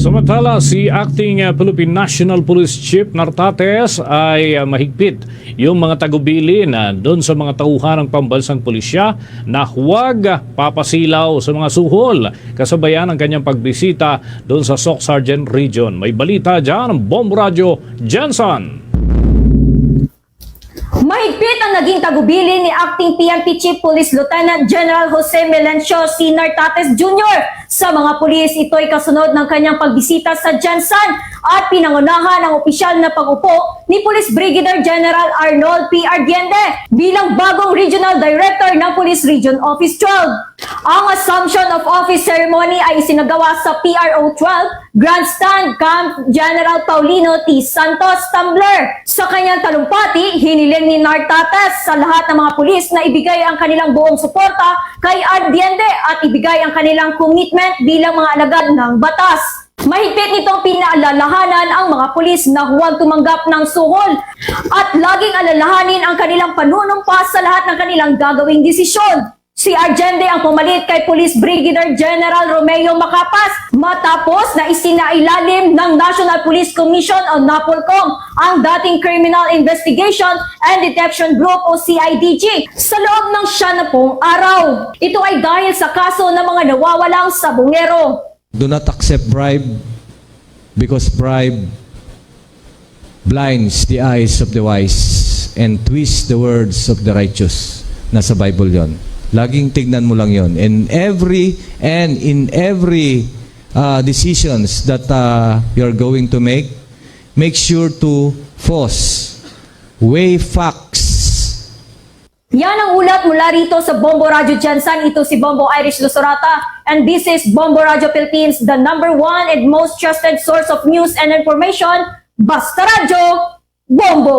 Samantala, si Acting uh, Philippine National Police Chief Nartates ay uh, mahigpit yung mga tagubilin doon sa mga tauhan ng pambansang pulisya na huwag papasilaw sa mga suhol kasabayan ng kanyang pagbisita doon sa Soc Sergeant Region. May balita dyan Bomb Radio Jensen. Mahigpit ang naging tagubilin ni Acting PNP Chief Police Lieutenant General Jose Melencio C. Nartates Jr. Sa mga pulis, ito ay kasunod ng kanyang pagbisita sa Jansan at pinangunahan ang opisyal na pag-upo ni Police Brigadier General Arnold P. Ardiende bilang bagong Regional Director ng Police Region Office 12. Ang Assumption of Office Ceremony ay isinagawa sa PRO 12 Grandstand Camp General Paulino T. Santos Tumbler. Sa kanyang talumpati, hiniling ni Nartates sa lahat ng mga pulis na ibigay ang kanilang buong suporta kay Ardiende at ibigay ang kanilang commitment bilang mga alagad ng batas. Mahigpit nitong pinaalalahanan ang mga pulis na huwag tumanggap ng suhol at laging alalahanin ang kanilang panunumpa sa lahat ng kanilang gagawing desisyon. Si Argende ang pumalit kay Police Brigadier General Romeo Macapas matapos na isinailalim ng National Police Commission o NAPOLCOM ang dating Criminal Investigation and Detection Group o CIDG sa loob ng siya na pong araw. Ito ay dahil sa kaso ng mga nawawalang sabungero. Do not accept bribe because bribe blinds the eyes of the wise and twists the words of the righteous. Nasa Bible yon. Laging tignan mo lang yon. In every and in every uh, decisions that uh, you're going to make, make sure to force, weigh facts, Yan ang ulat mula rito sa Bombo Radio Jansan. Ito si Bombo Irish Lusurata. And this is Bombo Radio Philippines, the number one and most trusted source of news and information. Basta Radio, Bombo!